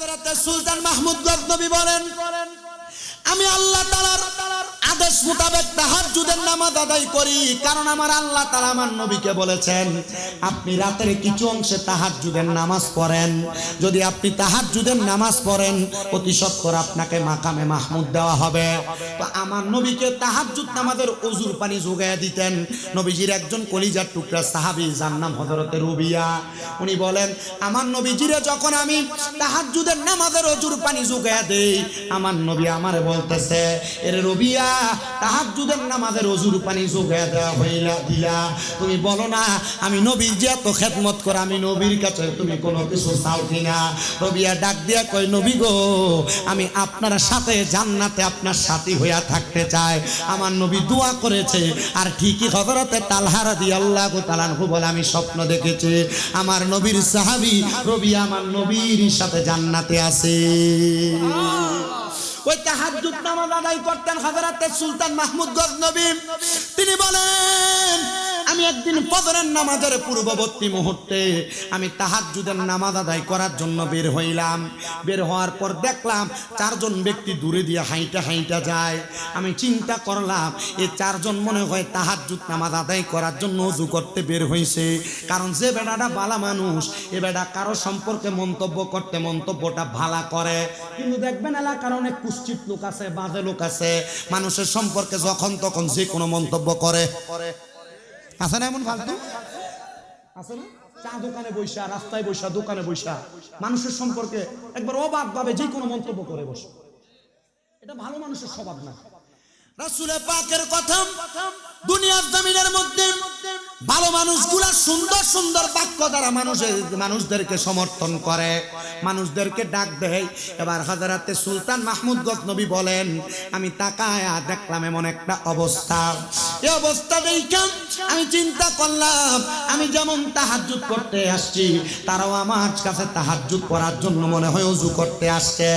হাজরাতে সুলতান মাহমুদ গজনবী বলেন। আমি আল্লাহ তাআলার আদেশ মোতাবেক তাহাজ্জুদের নামাজ আদায় করি। কারণ আমার আল্লাহ তাআলা আমার নবীকে বলেছেন, আপনি রাতের কিছু অংশে তাহাজ্জুদের নামাজ পড়েন। যদি আপনি তাহাজ্জুদের নামাজ পড়েন, অতি সত্তর আপনাকে মাকামে মাহমুদ দেওয়া হবে। তো আমার নবীকে তাহাজ্জুদ নামাজের অজুর পানি যোগায় দিতেন। নবীজির একজন কলিজার টুকরা সাহাবী, যার নাম হযরতে রুবিয়া। উনি বলেন, আমার নবীজিরে যখন আমি তাহাজ্জুদের নামাজের অজুর পানি যোগায় দেই, আমার নবী আমারে বলতেছে, এর রবিয়া তাহাজ্জুদের নামাজের অজুর পানি যোগায় দেওয়া হইলা দিলা। তুমি বলো না, আমি নবীর খেদমত করে, আমি নবীর কাছে তুমি কোনো কিছু চাও কিনা রবিয়া ডাক দিয়া নবী গো, আমি আপনার সাথে জান্নাতে আপনার সাথী হইয়া থাকতে চাই। আমার নবী দোয়া করেছে, আর ঠিকই হজরতে তালহারা দিয়ে আল্লাহ তালানহু বলে, আমি স্বপ্ন দেখেছি। আমার নবীর সাহাবি রবি আমার নবীর সাথে জান্নাতে আছে। ওই তাহাজ্জুদ নামাজ আদায় করতেন হযরতে সুলতান মাহমুদ গজনবী তিনি বলেন আমি একদিন ফজরের নামাজের পূর্ববর্তী মুহূর্তে আমি তাহাজ্জুদের নামাজ আদায় করার জন্য বের হইলাম। বের হওয়ার পর দেখলাম চারজন ব্যক্তি দূরে দিয়ে হাইটা হাইটা যায়। আমি চিন্তা করলাম এই চারজন মনে হয় তাহাজ্জুদ নামাজ আদায় করার জন্য উজু করতে বের হয়েছে কারণ যে বেটাটা বালা মানুষ, এ বেটা কারও সম্পর্কে মন্তব্য করতে মন্তব্যটা ভালা করে। কিন্তু দেখবেন এলাকার অনেক কুশ্চিত লোক আছে, বাজে লোক আছে। মানুষের সম্পর্কে যখন তখন যে কোনো মন্তব্য করে। আছে না এমন ফালতু? আছে না? চা দোকানে বৈশা রাস্তায় বৈশা দোকানে বৈশা মানুষের সম্পর্কে একবার অবাক ভাবে যে কোনো মন্তব্য করে বসে। এটা ভালো মানুষের স্বভাব না। রাসূলে পাকের কথা দুনিয়ার জমিনের মধ্যে ভালো মানুষগুলা সুন্দর সুন্দর বাক্য দ্বারা মানুষের মানুষদেরকে সমর্থন করে। মানুষদেরকে ডাক দেয়। এবার হাজারাতে সুলতান মাহমুদ গজনবী বলেন, আমি তাকায়া দেখলাম এমন একটা অবস্থা। এই অবস্থা দেখলাম আমি চিন্তা করলাম, আমি যেমন তাহাজ্জুদ করতে আসছি, তারাও আমার কাছে তাহাজ্জুদ করার জন্য মনে হয় উজু করতে আসছে।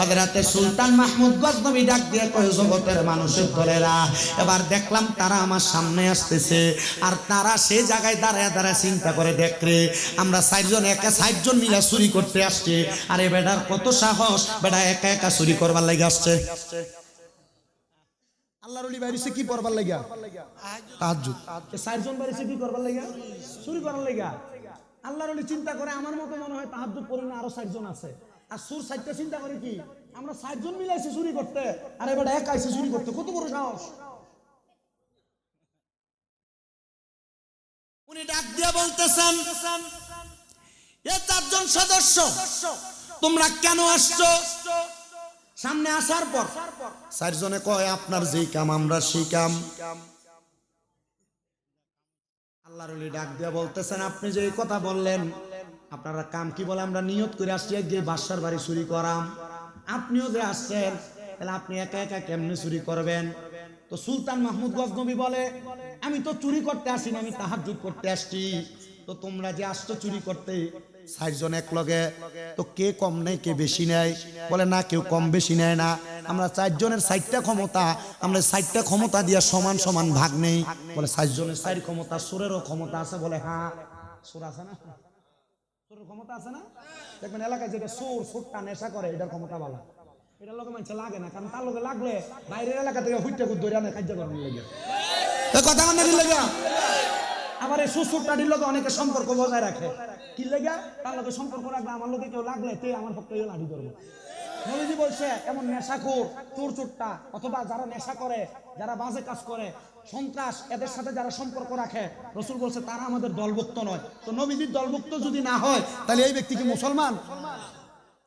হযরতে সুলতান মাহমুদ গজনবী ডাক দিয়ে কয়, জগতের মানুষের দলেরা, এবার দেখলাম তারা আমার সামনে আসতেছে, আর তারা সে জায়গায় দাঁড়ায় দাঁড়ায় চিন্তা করে দেখরে আমরা চারজন একা চারজন মিলে চুরি করতে আসছে। আর বেটার কত সাহস, বেটা একা একা চুরি করবার লাগে আসছে। চুরি আরও আমরা চারজন মিলে আইছি চুরি করতে। এক চুরি করতে, কত বড় সাহস। উনি ডাক দিয়ে বলতেছেন, এ চারজন সদস্য, তোমরা কেন আসছো? সামনে আসার পর চারজনে কয়, আপনার যেই কাম, আমরা সেই কাম। আল্লাহর ডাক দিয়ে বলতেছেন, আপনি যে কথা বললেন, আপনারা কাম কি বলে আমরা নিয়ত করে আসছি যে বাসার বাড়ি চুরি করাম। আপনিও যে আসছেন, তাহলে আপনি একা একা কেমনে চুরি করবেন? তো সুলতান মাহমুদ গজনবী বলে, আমি তো চুরি করতে আসিনি আমি তাহাজ্জুদ করতে আসছি। তো তোমরা যে আসছো চুরি করতে চারজন এক লগে, তো কে কম নেয়, কে বেশি নেয়? বলে, না, কেউ কম বেশি নেয় না। আমরা চারজনের চারটা ক্ষমতা, আমরা চারটা ক্ষমতা দিয়া সমান সমান ভাগ নেই। বলে চারজনের চার ক্ষমতা, সুরেরও ক্ষমতা আছে? বলে হ্যাঁ সুর আছে না? সুরের ক্ষমতা আছে না? দেখবেন এলাকায় যেটা সুর, সুরটা নেশা করে, এটার ক্ষমতা বলা। এটার লোকে মানুষ লাগে না কারণ তার লোকে লাগলে বাইরের এলাকা থেকে হুইটা কুদ ধরে আনে কার্য করার লেগে। কথা কান্না লেগে। আবার এই শ্বশুরটা দিল অনেকে সম্পর্ক বজায় রাখে। কি লেগে তার লোকে সম্পর্ক রাখবে আমার লোকে কেউ লাগলে তে আমার পক্ষে লাঠি ধরবো। নবীজি বলছে এমন নেশাখোর চোর চোরটা অথবা যারা নেশা করে যারা বাজে কাজ করে সন্ত্রাস এদের সাথে যারা সম্পর্ক রাখে রসুল বলছে তারা আমাদের দলভুক্ত নয়। তো নবীজির দলভুক্ত যদি না হয় তাহলে এই ব্যক্তি কি মুসলমান?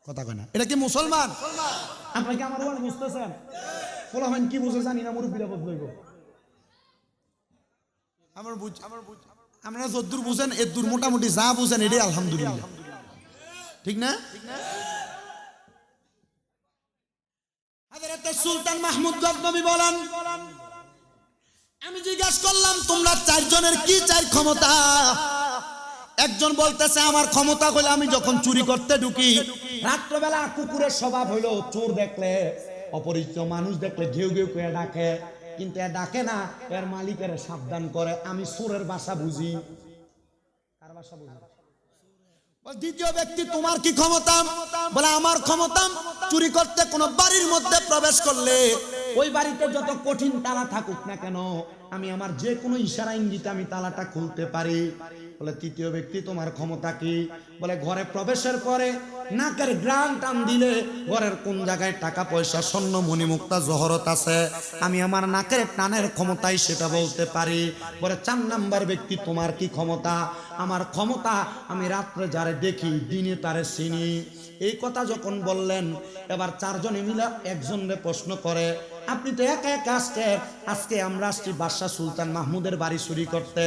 কথা কয় না। এটা কি মুসলমান? আপনাকে আমার ওয়াজ বুঝতেছেন ফলাফাইন কি বুঝে জানি না মুরব্বীরা বদলাইব আমার বুঝ আমার বুঝ আপনারা যদ্দূর বুঝেন এদ্দূর মোটামুটি যা বুঝেন এটাই আলহামদুলিল্লাহ। ঠিক না? সুলতান মাহমুদ গজনবী বলেন আমি জিজ্ঞাসা করলাম তোমরা চারজনের কি চাই ক্ষমতা? একজন বলতেছে আমার ক্ষমতা হইলে আমি যখন চুরি করতে ঢুকি রাত্রবেলা কুকুরের স্বভাব হইল, চোর দেখলে, অপরিচিত মানুষ দেখলে ঘেউ ঘেউ করে ডাকে। কিন্তু এ ডাকে না, এর মালিকের সাবধান করে, আমি সুরের বাসা বুঝি। বাসা বুঝি? দ্বিতীয় ব্যক্তি, তোমার কি ক্ষমতা? বলে, আমার ক্ষমতা, চুরি করতে কোন বাড়ির মধ্যে প্রবেশ করলে ওই বাড়িতে যত কঠিন তালা থাকুক না কেন, আমি আমার যে কোনো ইশারা ইঙ্গিতে আমি তালাটা খুলতে পারি। বলে, তৃতীয় ব্যক্তি তোমার ক্ষমতা কি? বলে, ঘরে প্রবেশের পরে নাকের গ্রান টান দিলে ঘরের কোন জায়গায় টাকা পয়সা, স্বর্ণ মণিমুক্তা জহরত আছে? আমি আমার নাকের টানের ক্ষমতাই সেটা বলতে পারি। বলে, চার নাম্বার ব্যক্তি তোমার কি ক্ষমতা? আমার ক্ষমতা, আমি রাত্রে যারে দেখি, দিনে তারে চিনি। এই কথা যখন বললেন, এবার চারজনে মিলে একজনরে প্রশ্ন করে আপনি তো একা একা আসছেন আজকে আমরা আসছি বাদশাহ সুলতান মাহমুদের বাড়ি চুরি করতে।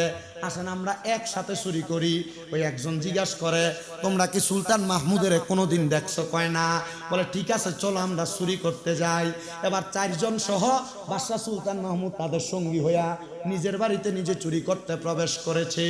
আসেন আমরা একসাথে চুরি করি। ওই একজন জিজ্ঞাসা করে, তোমরা কি সুলতান মাহমুদের কোনোদিন দেখছ? কয়, না। বলে, ঠিক আছে, চলো আমরা চুরি করতে যাই। এবার চারজন সহ বাদশাহ সুলতান মাহমুদ তাদের সঙ্গী হইয়া নিজের বাড়িতে নিজে চুরি করতে প্রবেশ করেছে।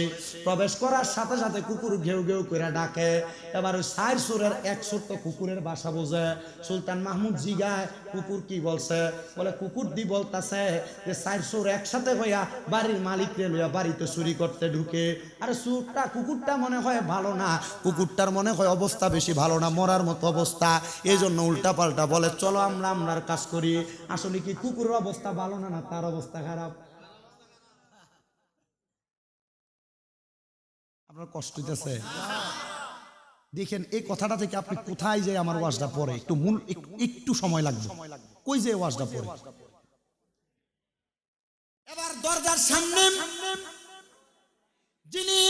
প্রবেশ করার সাথে সাথে কুকুর ঘেউ ঘেউ করে ডাকে। এবার ওই সাইর সুরের এক সুর তো কুকুরের বাসা বোঝে। সুলতান মাহমুদ জিগায়, কুকুর কি বলছে? বলে, কুকুর দি বলতাছে যে সাইর সুর একসাথে হইয়া বাড়ির মালিককে লইয়া বাড়িতে চুরি করতে ঢুকে, আরে সুরটা, কুকুরটা মনে হয় ভালো না। কুকুরটার মনে হয় অবস্থা বেশি ভালো না, মরার মতো অবস্থা। এই জন্য উল্টা পাল্টা বলে, চলো আমরা আমরার কাজ করি। আসলে কি কুকুরের অবস্থা ভালো না না তার অবস্থা খারাপ? আপনার কষ্ট হইতেছে। দেখেন, এই কথাটা থেকে আপনি কোথায় যে আমার ওয়াজটা পড়ে? একটু মূল একটু- সময় লাগবে। কই যে ওয়াজটা পড়ে? এবার দরজার সামনে। যিনি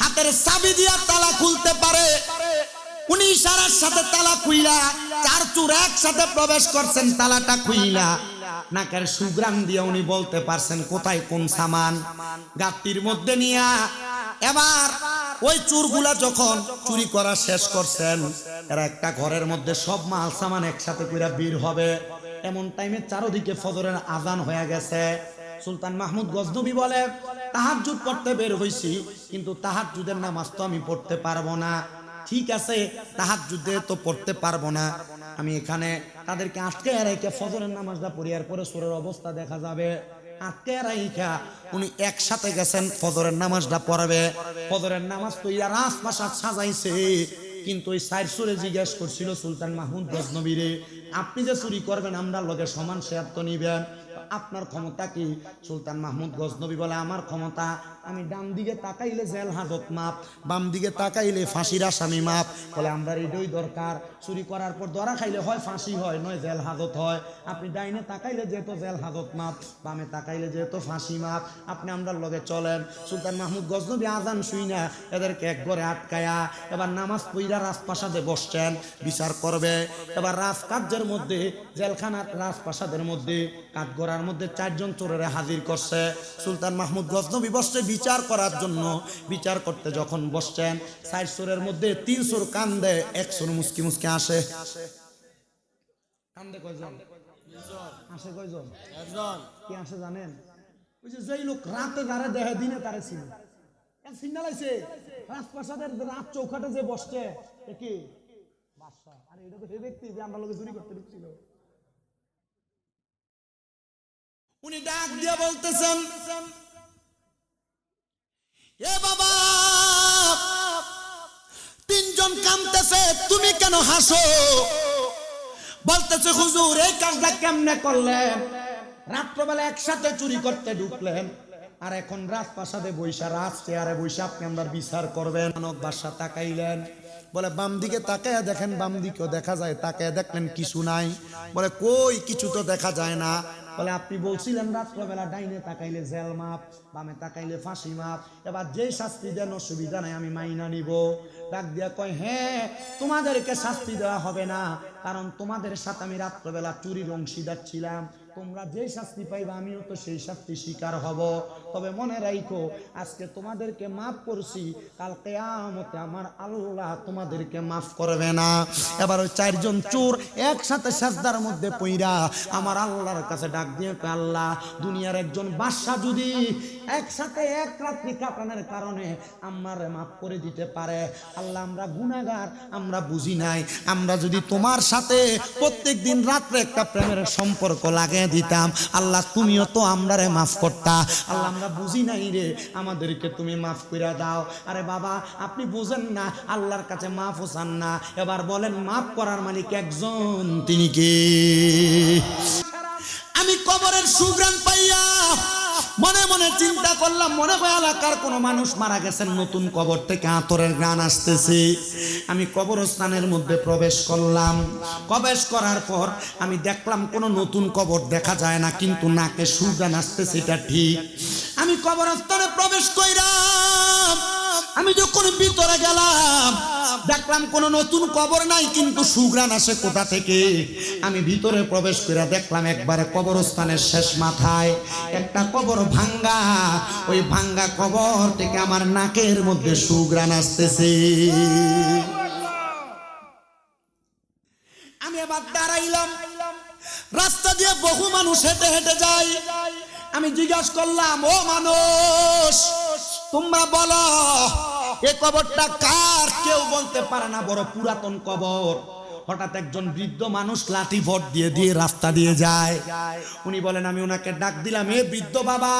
হাতের চাবি দিয়া তালা খুলতে পারে, উনি ইশারার সাথে তালা খুইলা, চার চুর একসাথে প্রবেশ করছেন, তালাটা খুইলা। নাকের সুগ্রাম দিয়ে উনি বলতে পারছেন, কোথায় কোন সামান? গাতির মধ্যে নিয়া এবার ওই চুরগুলা যখন চুরি করা শেষ করছেন, এরা একটা ঘরের মধ্যে সব মাল সামান একসাথে করে বের হবে। এমন টাইমে চারদিকে ফজরের আজান হয়ে গেছে। সুলতান মাহমুদ গজনবী বলে, তাহাজ্জুদ পড়তে বের হইছি, কিন্তু তাহাজ্জুদের নামাজ তো আমি পড়তে পারব না। ঠিক আছে, তাহাজ্জুদে তো পড়তে পারব না। আমি এখানে তাদেরকে আটকে রেখে ফজরের নামাজটা পড়িয়ার পরে সুরের অবস্থা দেখা যাবে। আটকে রাইখা উনি একসাথে গেছেন, ফজরের নামাজটা পড়াবে। ফজরের নামাজ তো ইয়া রাজপ্রাসাদ সাজাইছে, কিন্তু ওই সাইড সুরে জিজ্ঞেস করছিল সুলতান মাহমুদ গজনবীরে আপনি যে চুরি করবেন, আমরা লগে সমান শেয়ার তো নিবেন। আপনার ক্ষমতা কি? সুলতান মাহমুদ গজনবী বলে, আমার ক্ষমতা, আমি ডান দিকে তাকাইলে জেল হাজত মাপ, বাম দিকে তাকাইলে ফাঁসির আসামি মাপ। বলে, আমরা এটাই দরকার। চুরি করার পর ধরা খাইলে হয় ফাঁসি হয়, নয় জেল হাজত হয়। আপনি ডাইনে তাকাইলে যেহেতু জেল হাজত মাপ, বামে তাকাইলে যেহেতু ফাঁসি মাপ, আপনি আমরা লগে চলেন। সুলতান মাহমুদ গজনবী আজান শুই না, এদেরকে এক ঘরে আটকায়া এবার নামাজ পইরা রাজপ্রাসাদে বসছেন, বিচার করবে। এবার রাজকার্যের মধ্যে, জেলখানার রাজপ্রাসাদের মধ্যে কাঠগড়ার মধ্যে চারজন চোরেরা হাজির করছে। সুলতান মাহমুদ গজনবী বসছে বিচার করার জন্য। বিচার করতে যখন বসছেন চার চোরের মধ্যে তিন চোর কান্দে এক চোর মুসকি মুসকি আসে কান্দে কয়জন? আসে কয়জন? একজন। কি আসে জানেন? ওই যে যেই লোক রাতে যারা দেহে দিনে তারে ছিল রাজপ্রাসাদের রাত চৌকাটে যে বসছে কি? বাদশাহ। আরে এটা তো সে ব্যক্তি যে আমরা লোকে চুরি করতে ঢুকছিল। উনি ডাক দিয়ে বলতেছেন, এ বাবা, তিনজন কামতেছে তুমি কেন হাসো? বলতেছে, হুজুর, এই কাজটা কেমনে করলেন? রাত্রবেলা একসাথে চুরি করতে ঢুকলেন। আর এখন রাজপ্রাসাদে বৈশা, রাজ চেয়ারে বৈশা, আপনি আমরা বিচার করবেন। মানব বাসা তাকাইলেন। বলে, বাম দিকে তাকায় দেখেন, বাম দিকেও দেখা যায়, তাকায় দেখলেন কিছু নাই। বলে, কই, কিছু তো দেখা যায় না। বলে, আপনি বলছিলেন রাত্রবেলা ডাইনে তাকাইলে জেল মাপ, বামে তাকাইলে ফাঁসি মাপ। এবার যে শাস্তি দেন, অসুবিধা নাই, আমি মাইনা নিব। ডাক দিয়া কয় হ্যাঁ তোমাদেরকে শাস্তি দেওয়া হবে না, কারণ তোমাদের সাথে আমি রাত্রবেলা চুরির অংশীদার ছিলাম। তোমরা যে শাস্তি পাইবা, আমিও তো সেই শাস্তি শিকার হব। তবে মনে রাখো আজকে তোমাদেরকে মাফ করছি, কাল কেয়ামতে আমার আল্লাহ তোমাদেরকে মাফ করবে না। এবার ওই চারজন চোর একসাথে সাজদার মধ্যে পইরা আমার আল্লাহর কাছে ডাক দিয়ে আল্লাহ, দুনিয়ার একজন বাদশাহ যদি একসাথে এক রাত্রি কাটানোর কারণে আমার মাফ করে দিতে পারে, আল্লাহ, আমরা গুনাগার আমরা বুঝি নাই। আমরা যদি তোমার সাথে প্রত্যেক দিন রাত্রে একটা প্রেমের সম্পর্ক লাগে লাগাই দিতাম। আল্লাহ, তুমিও তো আমরারে মাফ করতা। আল্লাহ, আমরা বুঝি নাই রে, আমাদেরকে তুমি মাফ করে দাও। আরে বাবা, আপনি বুঝেন না, আল্লাহর কাছে মাফ চান না। এবার বলেন, মাফ করার মালিক একজন, তিনি কে? আমি কবরের সুগ্রাম পাইয়া মনে মনে চিন্তা করলাম, মনে হয় এলাকার কোনো মানুষ মারা গেছেন, নতুন কবর থেকে আতরের গান আসতেছে। আমি কবরস্থানের মধ্যে প্রবেশ করলাম। প্রবেশ করার পর আমি দেখলাম কোনো নতুন কবর দেখা যায় না, কিন্তু নাকে সুগান আসতেছে, এটা ঠিক। আমি কবরস্থানে প্রবেশ কইরাম। আমি যখন ভিতরে গেলাম, দেখলাম কোনো নতুন কবর নাই, কিন্তু সুগ্রান আসে কোথা থেকে? আমি ভিতরে প্রবেশ করে দেখলাম একবারে কবরস্থানের শেষ মাথায় একটা কবর ভাঙ্গা। ওই ভাঙ্গা কবর থেকে আমার নাকের মধ্যে সুগ্রান আসতেছে। আমি এবার দাঁড়াইলাম। রাস্তা দিয়ে বহু মানুষ হেঁটে হেঁটে যায়। আমি জিজ্ঞাসা করলাম, ও মানুষ তোমরা বলো এ কবরটা কার? কেউ বলতে পারে না বড় পুরাতন কবর। হঠাৎ একজন বৃদ্ধ মানুষ লাঠি ভোট দিয়ে দিয়ে রাস্তা দিয়ে যায়। উনি বলেন, আমি ওনাকে ডাক দিলাম, এ বৃদ্ধ বাবা,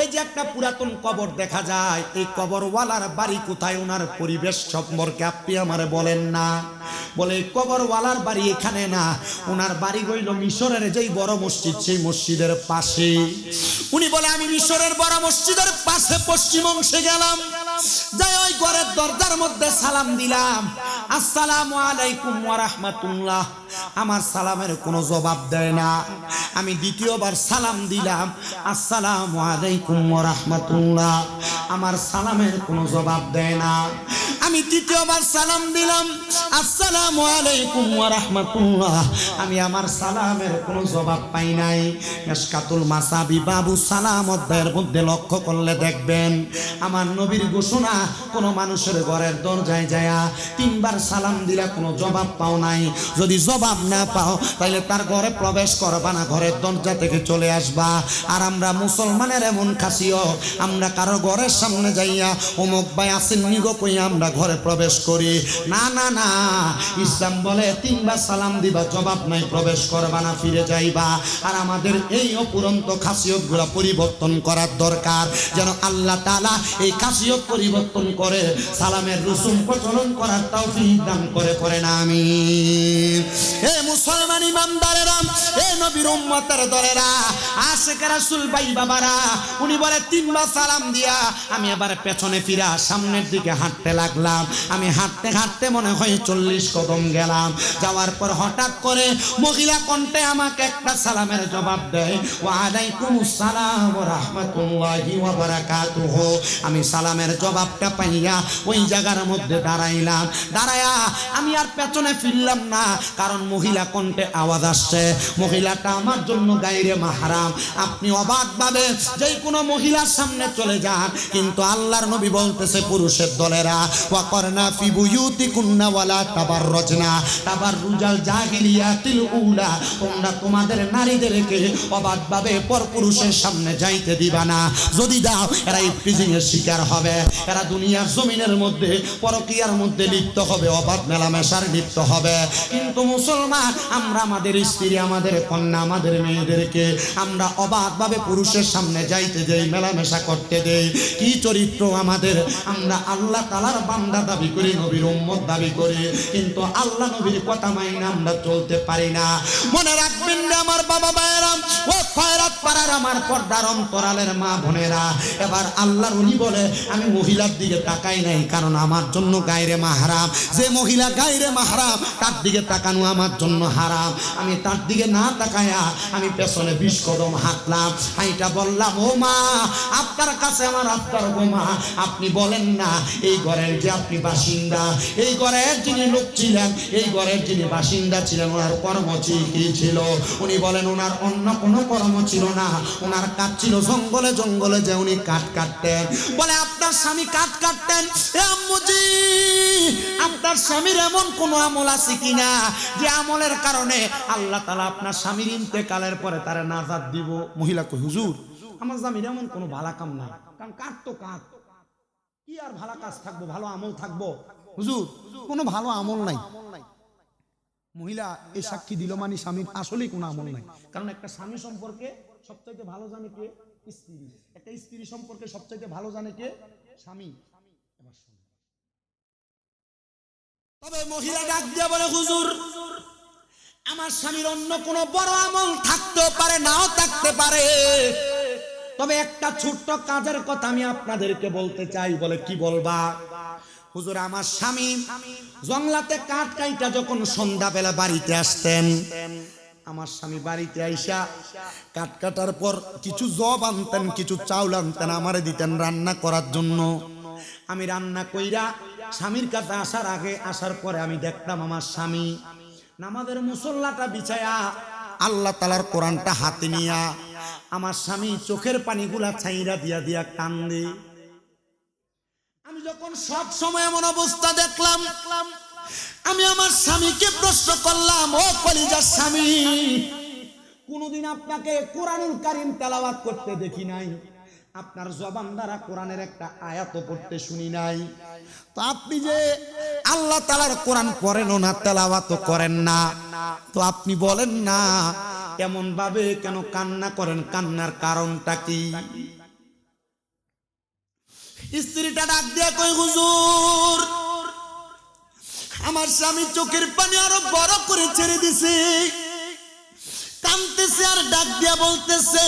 এই যে একটা পুরাতন কবর দেখা যায়, এই কবরওয়ালার বাড়ি কোথায়? ওনার পরিবেশ সম্পর্কে আপনি আমারে বলেন না। বলে কবরওয়ালার বাড়ি এখানে না, ওনার বাড়ি হইল মিশরের যেই বড় মসজিদ, সেই মসজিদের পাশে। উনি বলে, আমি মিশরের বড় মসজিদের পাশে পশ্চিম অংশে গেলাম। যাই ওই ঘরের দরজার মধ্যে সালাম দিলাম। আসসালামু আলাইকুম ওয়া আমার সালামের কোনো জবাব দেয় না। আমি দ্বিতীয়বার সালাম দিলাম। আসসালাম আলাইকুম ওয়া রাহমাতুল্লাহ। আমার সালামের কোনো জবাব দেয় না। আমি তৃতীয়বার সালাম দিলাম। আসসালামু আলাইকুম রাহমাতুল্লাহ। আমি আমার সালামের কোনো জবাব পাই নাই। মেশকাতুল মাসাবি বাবু সালাম অধ্যায়ের মধ্যে লক্ষ্য করলে দেখবেন, আমার নবীর ঘোষণা কোনো মানুষের ঘরের দরজায় যায়া তিনবার সালাম দিলে কোনো জবাব পাও নাই। যদি জবাব না পাও তাহলে তার ঘরে প্রবেশ করবা না, ঘরের দরজা থেকে চলে আসবা। আর আমরা মুসলমানের এমন খাসিও আমরা কারও ঘরের সামনে যাইয়া অমুক ভাই আসেন নিগো কইয়া আমরা ঘরে প্রবেশ করি। না না না, ইসলাম বলে তিনবার সালাম দিবা, জবাব নাই, প্রবেশ করবা না, ফিরে যাইবা। আর আমাদের এই অপুরন্ত খাসিয়তগুলা পরিবর্তন করার দরকার, যেন আল্লাহ তালা এই খাসিয়ত পরিবর্তন করে, সালামের রসুম প্রচলন করার তাও দান করে পড়ে না আমি এ মুসলমান ইমানদারেরা, এ নবীর উম্মতের দলেরা, আশেখ রাসূল ভাই বাবারা, উনি বলে, তিনবার সালাম দিয়া আমি এবার পেছনে ফিরা, সামনের দিকে হাঁটতে লাগলাম। আমি হাঁটতে হাঁটতে মনে হয় চল্লিশ কদম গেলাম। যাওয়ার পর হঠাৎ করে মহিলা কণ্ঠে আমাকে একটা সালামের জবাব দেয়। ওয়ালাইকুম সালাম রাহমাতুল্লাহি বারাকাতুহু। আমি সালামের জবাবটা পাইয়া ওই জায়গার মধ্যে দাঁড়াইলাম। দাঁড়ায়া আমি আর পেছনে ফিরলাম না, কারণ মহিলা কণ্ঠে আওয়াজ আসছে। মহিলাটা আমার জন্য গাইরে মাহারাম। আপনি অবাক ভাবে যেই কোনো মহিলার সামনে চলে যান, কিন্তু আল্লাহর নবী বলতেছে পুরুষের দলেরা ওয়াকরনা ফি বুয়ুতিকুন্না ওয়ালা তাবাররজনা তাবাররুজাল জাহিলিয়াতিল উলা তোমরা তোমাদের নারীদেরকে অবাক ভাবে পর পুরুষের সামনে যাইতে দিবা না। যদি দাও, এরা এর শিকার হবে। এরা দুনিয়ার জমিনের মধ্যে, পরকিয়ার মধ্যে লিপ্ত হবে, অবাধ মেলামেশার লিপ্ত হবে। কিন্তু মুসলমান, আমরা আমাদের স্ত্রী, আমাদের কন্যা, আমাদের মেয়েদেরকে আমরা অবাধভাবে পুরুষের সামনে যাইতে দেই, মেলামেশা করতে দেই। কি চরিত্র আমাদের? আমরা আল্লাহ তালার বান্দা দাবি করি, নবীর উম্মত দাবি করি, কিন্তু আল্লাহ নবীর কথা মাইনা আমরা চলতে পারি না। মনে রাখবেন রে আমার বাবা ভাইয়েরাম ও খয়রাত পাড়ার আমার পর্দার অন্তরালের মা বোনেরা, এবার আল্লাহর উনি বলে, আমি মহিলার দিকে তাকাই নাই, কারণ আমার জন্য গায়রে মাহারাম যে মহিলা গায়রে মাহারাম তার দিকে তাকানো আমার জন্য হারাম। আমি তার দিকে না তাকায়া, আমি পেছনে বিশ কদম হাঁটলাম। হাইটা বললাম, ও মা, আপনার কাছে আমার আপনার গো মা, আপনি বলেন না, এই ঘরের যে আপনি বাসিন্দা। এই ঘরের যিনি লোক ছিলেন, এই ঘরের যিনি বাসিন্দা ছিলেন, ওনার কর্ম কি ছিল? উনি বলেন, ওনার অন্য কোনো কর্ম ছিল না। ওনার কাজ ছিল জঙ্গলে জঙ্গলে যে উনি কাঠ কাটতেন। বলে, আপনার স্বামী কাঠ কাটতেন? আপনার স্বামীর এমন কোনো আমল আছে কিনা যে আমলের কারণে আল্লাহ তালা আপনার স্বামীর ইন্তেকালের পরে তারা নাজাদ দিব? মহিলা কই হুজুর, আমার স্বামীর এমন কোনো ভালা কাম নাই। কারণ কাঠ তো কাঠ। কি আর ভালো কাজ থাকব, ভালো আমল থাকব? হুজুর, কোনো ভালো আমল নাই। মহিলা এই সাক্ষী দিল মানে স্বামীর আসলেই কোনো আমল নাই। কারণ একটা স্বামী সম্পর্কে সবচাইতে ভালো জানে কে? স্ত্রী। একটা স্ত্রী সম্পর্কে সবচাইতে ভালো জানে কে? স্বামী। তবে মহিলা ডাক দিয়া বলে, হুজুর, আমার স্বামীর অন্য কোনো বড় আমল থাকতেও পারে, নাও থাকতে পারে। তবে একটা ছোট্ট কাজের কথা আমি আপনাদেরকে বলতে চাই, বলে কি বলবা? হুজুর, আমার স্বামী জংলাতে কাঠ কাইটা যখন সন্ধ্যাবেলা বাড়িতে আসতেন, আমার স্বামী বাড়িতে আইসা কাঠ কাটার পর কিছু জব আনতেন, কিছু চাউল আনতেন, আমারে দিতেন রান্না করার জন্য। আমি রান্না কইরা স্বামীর কাছে আসার আগে, আসার পরে আমি দেখতাম আমার স্বামী নামাজের মুসল্লাটা বিছায়া আল্লাহ তালার কোরআনটা হাতে নিয়া আমার স্বামী চোখের পানিগুলা ছাইরা দিয়া দিয়া কান্দে। আমি যখন সব সময় এমন অবস্থা দেখলাম, আমি আমার স্বামীকে প্রশ্ন করলাম, ও কলিজার স্বামী, কোনদিন আপনাকে কোরআনুল কারিম তেলাওয়াত করতে দেখি নাই? আপনার জবান দ্বারা কোরআনের একটা আয়াত পড়তে শুনি নাই। তো আপনি যে আল্লাহ তালার কোরআন পড়েন না তেলাওয়াত করেন না, তো আপনি বলেন না এমন ভাবে কেন কান্না করেন? কান্নার কারণটা কি? স্ত্রীটা ডাক দিয়া কই হুজুর, আমার স্বামী চোখের পানি আরও বড় করে ছেড়ে দিছে। কানতেছে আর ডাক দিয়া বলতেছে,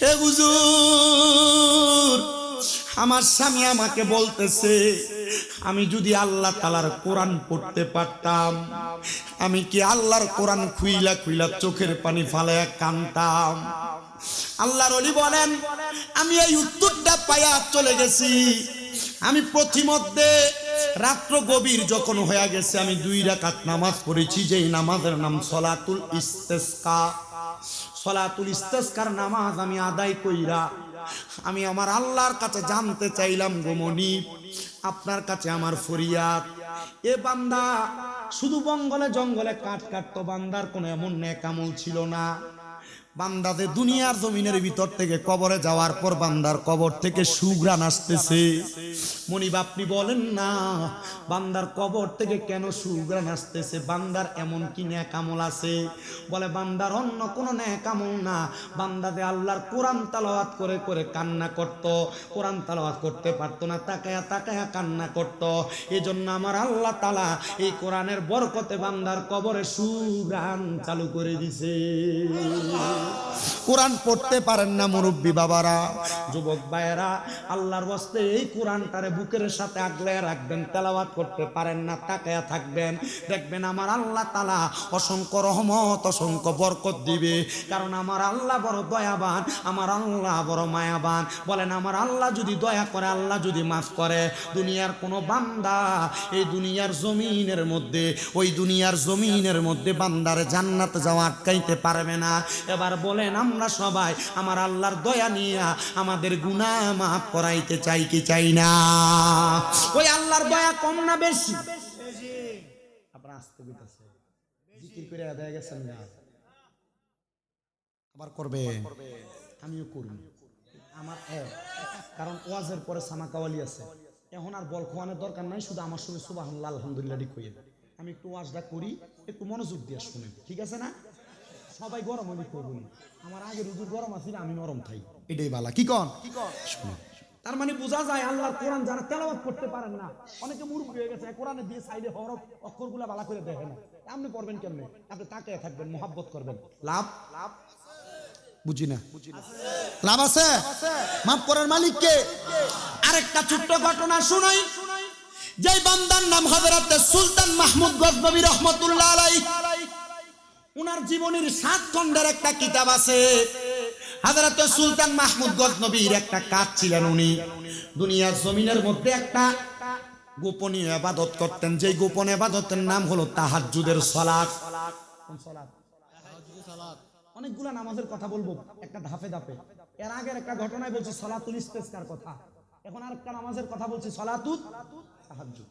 হে হুজুর আমার স্বামী আমাকে বলতেছে, আমি যদি আল্লাহ তালার কোরআন পড়তে পারতাম, আমি কি আল্লাহর কোরআন খুইলা খুইলা চোখের পানি ফালে কানতাম? আল্লাহর অলি বলেন, আমি এই উত্তরটা পাইয়া চলে গেছি। আমি প্রতিমধ্যে রাত্র গভীর যখন হয়ে গেছে, আমি দুই রাকাত নামাজ পড়েছি, যেই নামাজের নাম সলাতুল ইস্তেস্কা। সলাতুল ইস্তেস্কার নামাজ আমি আদায় কইরা, আমি আমার আল্লাহর কাছে জানতে চাইলাম গোমনি আপনার কাছে আমার ফরিয়াদ। এ বান্দা, শুধু বঙ্গলে জঙ্গলে কাঠ কাটতো, বান্দার কোনো এমন নেকামল ছিল না। বান্দাতে দুনিয়ার জমিনের ভিতর থেকে কবরে যাওয়ার পর বান্দার কবর থেকে সুগ্রাণ আসতেছে। মনিব আপনি বলেন না, বান্দার কবর থেকে কেন সুগ্রাণ আসতেছে? বান্দার এমন কি ন্যাকামল আছে? বলে, বান্দার অন্য কোনো ন্যাকামল না। বান্দাতে আল্লাহর কোরআন তালাওয়াত করে করে কান্না করত, কোরআন তালাওয়াত করতে পারতো না, তাকায়া তাকায়া কান্না করত। এজন্য আমার আল্লাহ তালা এই কোরআনের বরকতে বান্দার কবরে সুগ্রাণ চালু করে দিছে। কোরআন পড়তে পারেন না মুরব্বী বাবারা। যুবক ভাইয়েরা, আল্লাহর বস্তে এই কোরআনটারে বুকের সাথে আগলে রাখবেন করতে পারেন না, তাকায়া থাকবেন। দেখবেন আমার আল্লাহ তালা অসংখ্য রহমত, অসংখ্য বরকত দিবে। কারণ আমার আল্লাহ বড় দয়াবান, আমার আল্লাহ বড় মায়াবান। বলেন, আমার আল্লাহ যদি দয়া করে, আল্লাহ যদি মাফ করে। দুনিয়ার কোনো বান্দা এই দুনিয়ার জমিনের মধ্যে, ওই দুনিয়ার জমিনের মধ্যে বান্দার জান্নাত যাওয়া আটকাইতে পারবে না। এবার বলেন, আমরা সবাই আমার আল্লাহর দয়া নিয়ে আমাদের গুনাহ মাফ করাইতে চাই কি চাই না? ওই আল্লাহর দয়া কম না বেশি? আমিও আমার কারণ ওয়াজের পরে সামা কাওয়ালি আছে। এখন আর বল দরকার নাই, শুধু আমার আমি একটু ওয়াজটা করি, একটু মনোযোগ দিয়ে শুনেন, ঠিক আছে না? সবাই গরম হলে করব আমার আগে রুজুর গরম আছে আমি নরম থাই এটাই বালা কি কন। তার মানে বোঝা যায় আল্লাহর কোরআন যারা তেলাওয়াত করতে পারেন না অনেকে মুরব্বী হয়ে গেছে কোরআনে দিয়ে সাইডে হরফ অক্ষরগুলা বালা করে দেখে না। আপনি পড়বেন কেমনে? আপনি তাকে থাকবেন মোহাব্বত করবেন। লাভ? লাভ? বুঝি না। লাভ আছে? মাফ করার মালিক কে? আরেকটা ছোট্ট ঘটনা শুনাই। যেই বান্দার নাম হযরত সুলতান মাহমুদ গজনবী রহমতুল্লাহ আলাইহি। উনার জীবনের সাত খণ্ডের একটা কিতাব আছে। হাজরত সুলতান মাহমুদ গজনবীর একটা কাজ ছিলেন উনি। দুনিয়ার জমিনের মধ্যে একটা গোপনীয় আবাদত করতেন। যে গোপন আবাদতের নাম হলো কোন সলাত? অনেকগুলা নামাজের কথা বলব, একটা ধাপে ধাপে। এর আগের একটা ঘটনায় বলছি সলাতুল ইস্তেস্কার কথা। এখন আর একটা নামাজের কথা বলছি সলাতুত তাহাজ্জুদ।